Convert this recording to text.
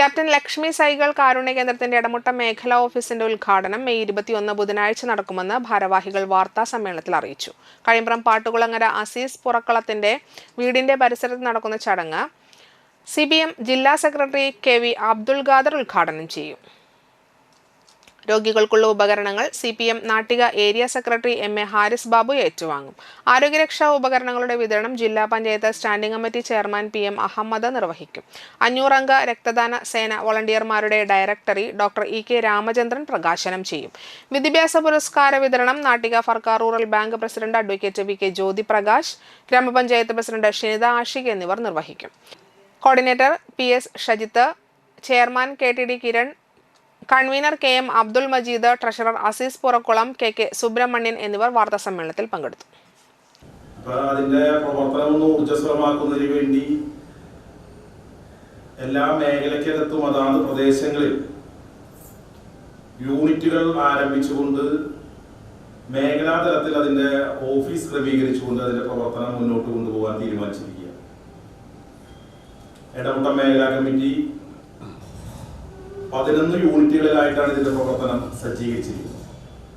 Captain Lakshmi സൈകൾ കാരുണ്യ കേന്ദ്രത്തിന്റെ ഇടമുട്ട മേഖലാ ഓഫീസിന്റെ ഉദ്ഘാടനം മെയ് ഇരുപത്തിയൊന്ന് ബുധനാഴ്ച നടക്കുമെന്ന് ഭാരവാഹികൾ വാർത്താ സമ്മേളനത്തിൽ അറിയിച്ചു. കഴിമ്പ്രം പാട്ടുകുളങ്ങര അസീസ് പുറക്കളത്തിന്റെ വീടിന്റെ പരിസരത്ത് നടക്കുന്ന ചടങ്ങ് സി ജില്ലാ secretary K V Abdul Khader ഉദ്ഘാടനം ചെയ്യും. രോഗികൾക്കുള്ള ഉപകരണങ്ങൾ C P M Nattika area secretary M A Haris Babu ഏറ്റുവാങ്ങും. ആരോഗ്യരക്ഷാ ഉപകരണങ്ങളുടെ വിതരണം ജില്ലാ panchayat standing committee chairman P M Ahammed നിർവഹിക്കും. അഞ്ഞൂറംഗ രക്തദാന സേന വോളണ്ടിയർമാരുടെ directory doctor E K Ramachandran പ്രകാശനം ചെയ്യും. വിദ്യാഭ്യാസ പുരസ്കാര വിതരണം Nattika ഫർക്കാർ rural bank president advocate V K Jyothi Prakash ഗ്രാമപഞ്ചായത്ത് പ്രസിഡന്റ് ഷിനിത ആഷിഖ് എന്നിവർ നിർവഹിക്കും. Coordinator P S Shajith chairman K T D Kiran convener K M Abdul Majeed treasurer Azeez Purakkulam K K Subrahmanian എന്നിവർ വാർത്താ സമ്മേളനത്തിൽ പങ്കെടുത്തു. അതിന്റെ പ്രവർത്തനം ഊർജസ്വലമാക്കുന്നതിന് വേണ്ടി എല്ലാ മേഖലയ്ക്കകത്തും അതാത് പ്രദേശങ്ങളിൽ യൂണിറ്റുകൾ ആരംഭിച്ചുകൊണ്ട് മേഖലാ തലത്തിൽ അതിന്റെ ഓഫീസ് ക്രമീകരിച്ചുകൊണ്ട് അതിന്റെ പ്രവർത്തനം മുന്നോട്ട് കൊണ്ടുപോകാൻ തീരുമാനിച്ചിരിക്കുക ഇടമുട്ട മേഖലാ കമ്മിറ്റി പതിനൊന്ന് യൂണിറ്റുകളിലായിട്ടാണ് ഇതിന്റെ പ്രവർത്തനം സജ്ജീകരിച്ചിരിക്കുന്നത്.